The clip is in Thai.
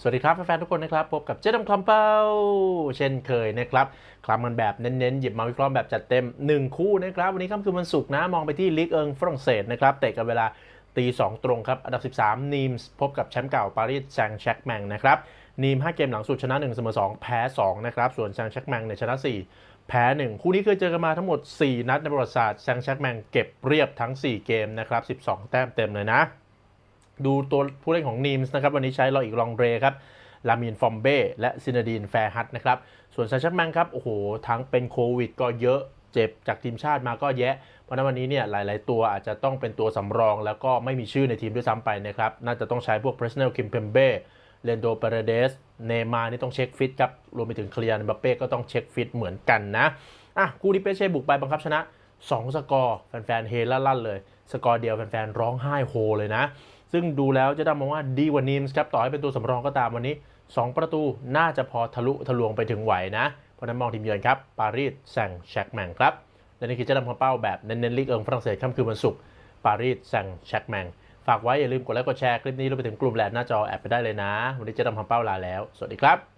สวัสดีครับแฟนๆทุกคนนะครับพบกับเจ๊ดำคลำเป้า เช่นเคยนะครับคลำกันแบบเน้นๆ หยิบมาวิเคราะห์แบบจัดเต็ม 1 คู่นะครับ วันนี้ค่ำคืนวันศุกร์นะ มองไปที่ลีกเอิงฝรั่งเศสนะครับเตะกันเวลาตี 2 ตรงครับ อันดับ 13 นีมส์พบกับแชมป์เก่าปารีสแซงต์แชกแมงนะครับนีม 5 เกมหลังสุดชนะ 1 เสมอ 2 แพ้ 2 นะครับ ส่วนแซงต์แชกแมงเนี่ยชนะ 4 แพ้ 1 คู่นี้เคยเจอกันมาทั้งหมด 4 นัดในประวัติศาสตร์แซงต์แชกแมงเก็บเรียบทั้ง 4 เกมนะครับ12 แต้มเต็มเลยนะ ดูตัวผู้เล่นของนีมส์นะครับ วันนี้ใช้เราอีกลองเรครับลามินฟอมเบ้และซินาดีนแฟร์ฮัตนะครับ ส่วนซาชักแมงครับ โอ้โห ทั้งเป็นโควิดก็เยอะเจ็บจากทีมชาติมาก็แยะ เพราะนั้นวันนี้เนี่ยหลาย ๆ ตัวอาจจะต้องเป็นตัวสำรอง แล้วก็ไม่มีชื่อในทีมด้วยซ้ำไปนะครับ น่าจะต้องใช้พวกเพรสเนลคิมเพมเบ้เลนโดเปเรเดสเนมานี่ต้องเช็คฟิตครับ รวมไปถึงเคลียร์บัปเป้ก็ต้องเช็คฟิตเหมือนกันนะอะคู่นี้เปเช่บุกไปบังคับชนะ 2 สกอร์แฟนๆเฮลั่นเลย สกอร์เดียวแฟนๆร้องไห้โฮเลยนะ ซึ่งดูแล้วจะได้มองว่าดีกว่านีมส์ครับต่อให้เป็นตัวสำรองก็ตามวันนี้ 2 ประตูน่าจะพอทะลุทะลวงไปถึงไหวนะ เพราะนั้นมองทีมเยือนครับปารีสแซงต์แชร์กแมงครับและนี่คือเจะนำของเป้าแบบเน้นๆลีกเอิงฝรั่งเศสค่ำคืนวันศุกร์ปารีสแซงต์แชร์กแมงฝากไว้อย่าลืมกดไลค์กดแชร์คลิปนี้รวมไปถึงกลุ่มแลนหน้าจอแอบไปได้เลยนะ วันนี้เจะนำของเป้าลาแล้ว สวัสดีครับ